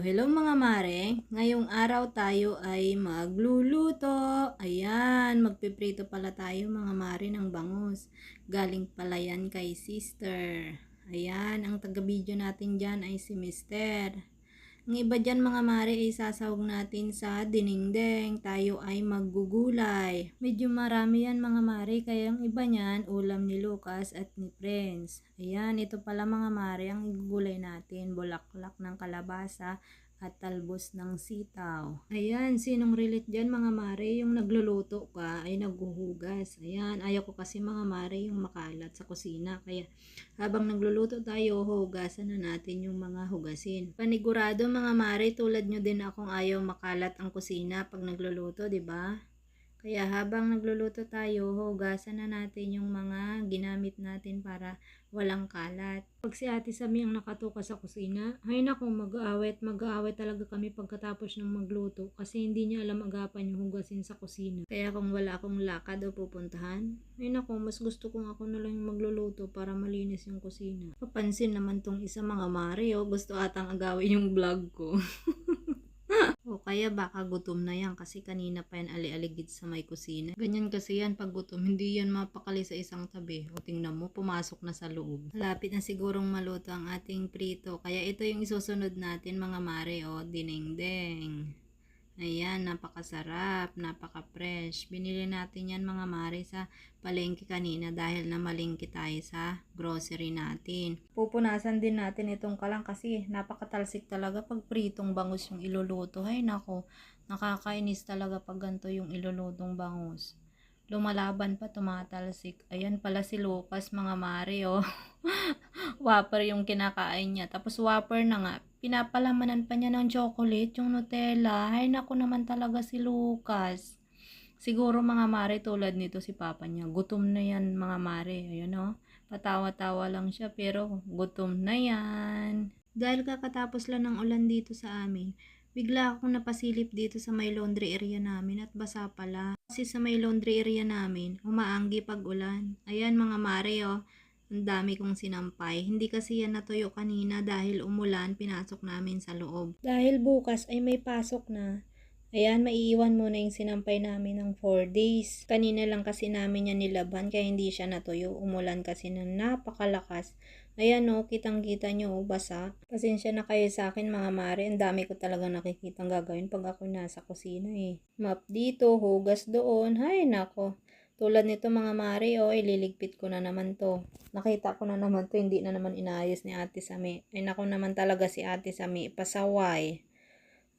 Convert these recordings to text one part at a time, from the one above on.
hello mga mare. Ngayong araw tayo ay magluluto. Ayan, magpiprito pala tayo mga mare ng bangus. Galing pala yan kay sister. Ayan, ang taga-video natin dyan ay si mister. Ang iba dyan mga mare ay sasawag natin sa dinengdeng. Tayo ay maggugulay. Medyo marami yan mga mare kaya ang iba niyan ulam ni Lucas at ni Prince. Ayan, ito pala mga mare ang igugulay natin. Bulaklak ng kalabasa at talbos ng sitaw. Ayan, sinong relate dyan mga mare? Yung nagluluto ka ay naghuhugas. Ayan, ayaw ko kasi mga mare yung makalat sa kusina. Kaya habang nagluluto tayo, hugasan na natin yung mga hugasin. Panigurado mga mare, tulad nyo din akong ayaw makalat ang kusina pag nagluluto, ba? Kaya habang nagluluto tayo, hugasan na natin yung mga ginamit natin para walang kalat. Pag si Ate Sami ang nakatuka sa kusina, ay naku, mag-aawit, mag-aawit talaga kami pagkatapos ng magluto kasi hindi niya alam agapan yung hugasin sa kusina. Kaya kung wala akong lakad o pupuntahan, ay naku, mas gusto kong ako na lang yung magluluto para malinis yung kusina. Papansin naman tong isa mga Mario, gusto atang agawin yung vlog ko. O kaya baka gutom na yan kasi kanina pa yan ali-aligid sa may kusina. Ganyan kasi yan pag gutom, hindi yan mapakali sa isang tabi. O tingnan mo, pumasok na sa loob. Malapit na sigurong maluto ang ating prito. Kaya ito yung isusunod natin mga mare o dinengdeng. Ayan, napakasarap, napaka-fresh. Binili natin yan mga mare sa palengke kanina dahil na malingki tayo sa grocery natin. Pupunasan din natin itong kalang kasi napakatalsik talaga pag pritong bangus yung iluluto. Ay nako, nakakainis talaga pag ganito yung ilulutong bangus. Lumalaban pa, tumatalsik. Ayan pala si Lucas mga mare oh. Whopper yung kinakain niya. Tapos whopper na nga, pinapalamanan pa niya ng chocolate, yung Nutella. Ay, naku naman talaga si Lucas. Siguro mga mare tulad nito si papa niya. Gutom na yan mga mare. Ayun o. Patawa-tawa lang siya pero gutom na yan. Dahil kakatapos lang ng ulan dito sa amin, bigla akong napasilip dito sa may laundry area namin at basa pala. Kasi sa may laundry area namin, umaanggi pag ulan. Ayan mga mare oh. Ang dami kong sinampay. Hindi kasi yan natuyo kanina dahil umulan, pinasok namin sa loob. Dahil bukas ay may pasok na. Ayan, maiiwan muna yung sinampay namin ng 4 days. Kanina lang kasi namin yan nilaban kaya hindi siya natuyo. Umulan kasi ng napakalakas. Ayan o, kitang-kita nyo o, basa. Pasensya na kayo sa akin mga mare. Ang dami ko talaga nakikitang gagawin pag ako nasa kusina eh. Map dito, hugas doon. Hay nako. Tulad nito mga mare, oh, ililigpit ko na naman to. Nakita ko na naman to, hindi na naman inayos ni Ate Sami. Ay nako naman talaga si Ate Sami, pasaway.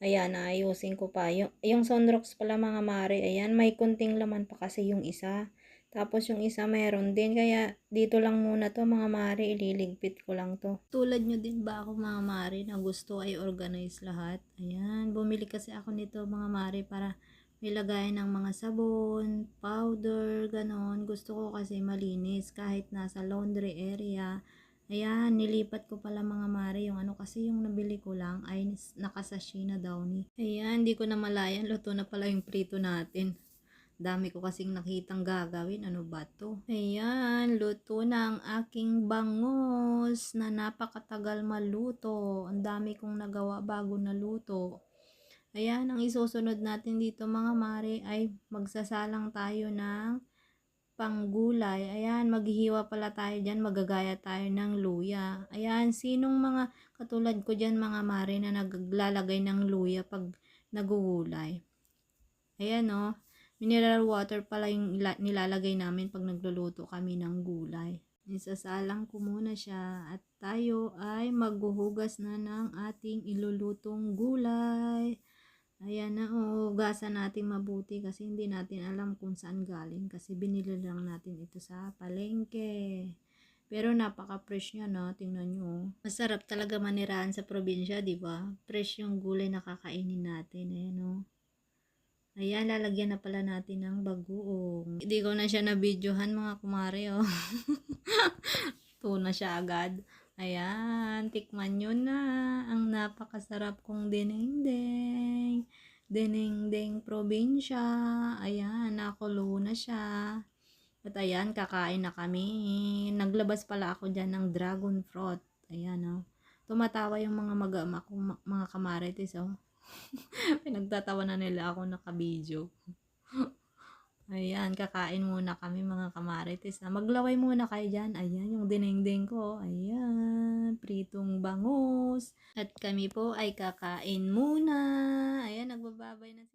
Ayan, ayusin ko pa. Yung, yung sunrocks pala mga mare, ayan, may kunting laman pa kasi yung isa. Tapos yung isa meron din, kaya dito lang muna to mga mare, ililigpit ko lang to. Tulad nyo din ba ako mga mare na gusto ay organize lahat? Ayan, bumili kasi ako nito mga mare para may lagayan ng mga sabon, powder, ganon. Gusto ko kasi malinis kahit nasa laundry area. Ayan, nilipat ko pala mga mare yung ano kasi yung nabili ko lang ay nakasashi na daw ni. Ayan, hindi ko na malayan. Luto na pala yung prito natin. Dami ko kasing nakitang gagawin. Ano ba to? Ayan, luto na ang aking bangus na napakatagal maluto. Ang dami kong nagawa bago naluto. Ayan, ang isusunod natin dito mga mare ay magsasalang tayo ng panggulay. Ayan, maghihiwa pala tayo dyan, magagaya tayo ng luya. Ayan, sinong mga katulad ko dyan mga mare na naglalagay ng luya pag nagugulay. Ayan o, oh, mineral water pala yung nilalagay namin pag nagluluto kami ng gulay. Isasalang ko muna siya at tayo ay maghuhugas na ng ating ilulutong gulay. Ayan na, hugasan natin mabuti kasi hindi natin alam kung saan galing kasi binili lang natin ito sa palengke. Pero napaka-fresh niya no, tingnan nyo. Masarap talaga manirahan sa probinsya, di ba? Fresh yung gulay na kakainin natin, eh, no? Ayan, lalagyan na pala natin ng bagoong. Hindi ko na siya na-videohan mga kumare, oh. Tuna siya agad. Ayan, tikman nyo na ang napakasarap kong dinengdeng. Dinengdeng probinsya. Ayan, nakulo na siya. At ayan, kakain na kami. Naglabas pala ako dyan ng dragon fruit. Ayan, oh. Tumatawa yung mga mag-ama ko, ma- mga kamarites, oh. Pinagtatawa na nila ako nakabidyo. Ayan, kakain muna kami mga kamarites. Ah, maglaway muna kayo dyan. Ayan, yung dinengdeng ko. Ayan, pritong bangus. At kami po ay kakain muna. Ayan, nagbababay na sila.